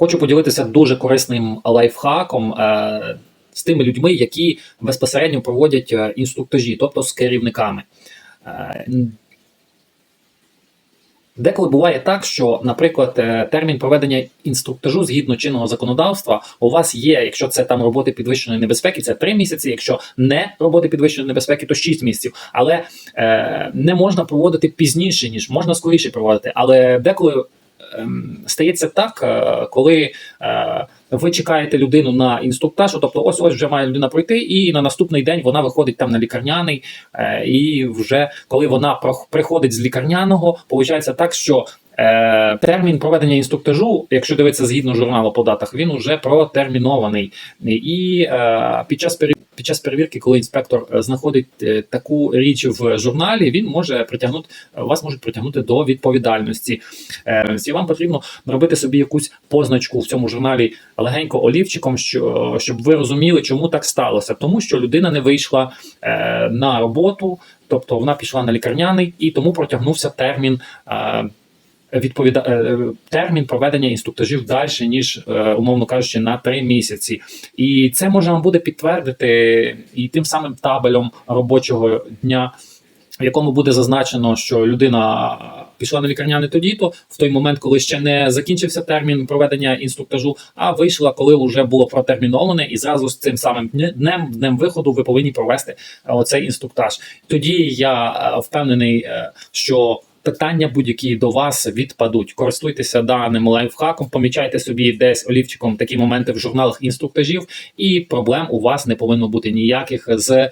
Хочу поділитися дуже корисним лайфхаком е, з тими людьми, які безпосередньо проводять е, інструктажі, тобто з керівниками. Е, Деколи буває так, що, наприклад, термін проведення інструктажу згідно чинного законодавства у вас є, якщо це там роботи підвищеної небезпеки, це 3 місяці. Якщо не роботи підвищеної небезпеки, то 6 місяців. Але е, не можна проводити пізніше, ніж можна скоріше проводити. Але деколи стається так, е, коли е, ви чекаєте людину на інструктаж, тобто ось ось вже має людина пройти, і на наступний день вона виходить там на лікарняний, е, і вже коли вона приходить з лікарняного, виходить так, що. Е, термін проведення інструктажу, якщо дивитися згідно журналу по датах, він уже протермінований. І е, під час пере- під час перевірки, коли інспектор е, знаходить таку річ в журналі, він може притягнути вас можуть притягнути до відповідальності. І вам потрібно робити собі якусь позначку в цьому журналі легенько олівчиком, що, щоб ви розуміли, чому так сталося. Тому що людина не вийшла на роботу, тобто вона пішла на лікарняний, і тому протягнувся термін. Відповіда е, термін проведення інструктажів далі, ніж е, умовно кажучи, на три місяці, і це можна буде підтвердити і тим самим табелем робочого дня, в якому буде зазначено, що людина пішла на лікарняне тоді, то в той момент, коли ще не закінчився термін проведення інструктажу, а вийшла, коли вже було протерміноване, і зразу з цим самим днем, днем виходу, ви повинні провести е, оцей інструктаж. Тоді я впевнений, що. Питання будь-які до вас відпадуть. Користуйтеся даним лайфхаком, помічайте собі десь олівчиком такі моменти в журналах інструктажів, і проблем у вас не повинно бути ніяких з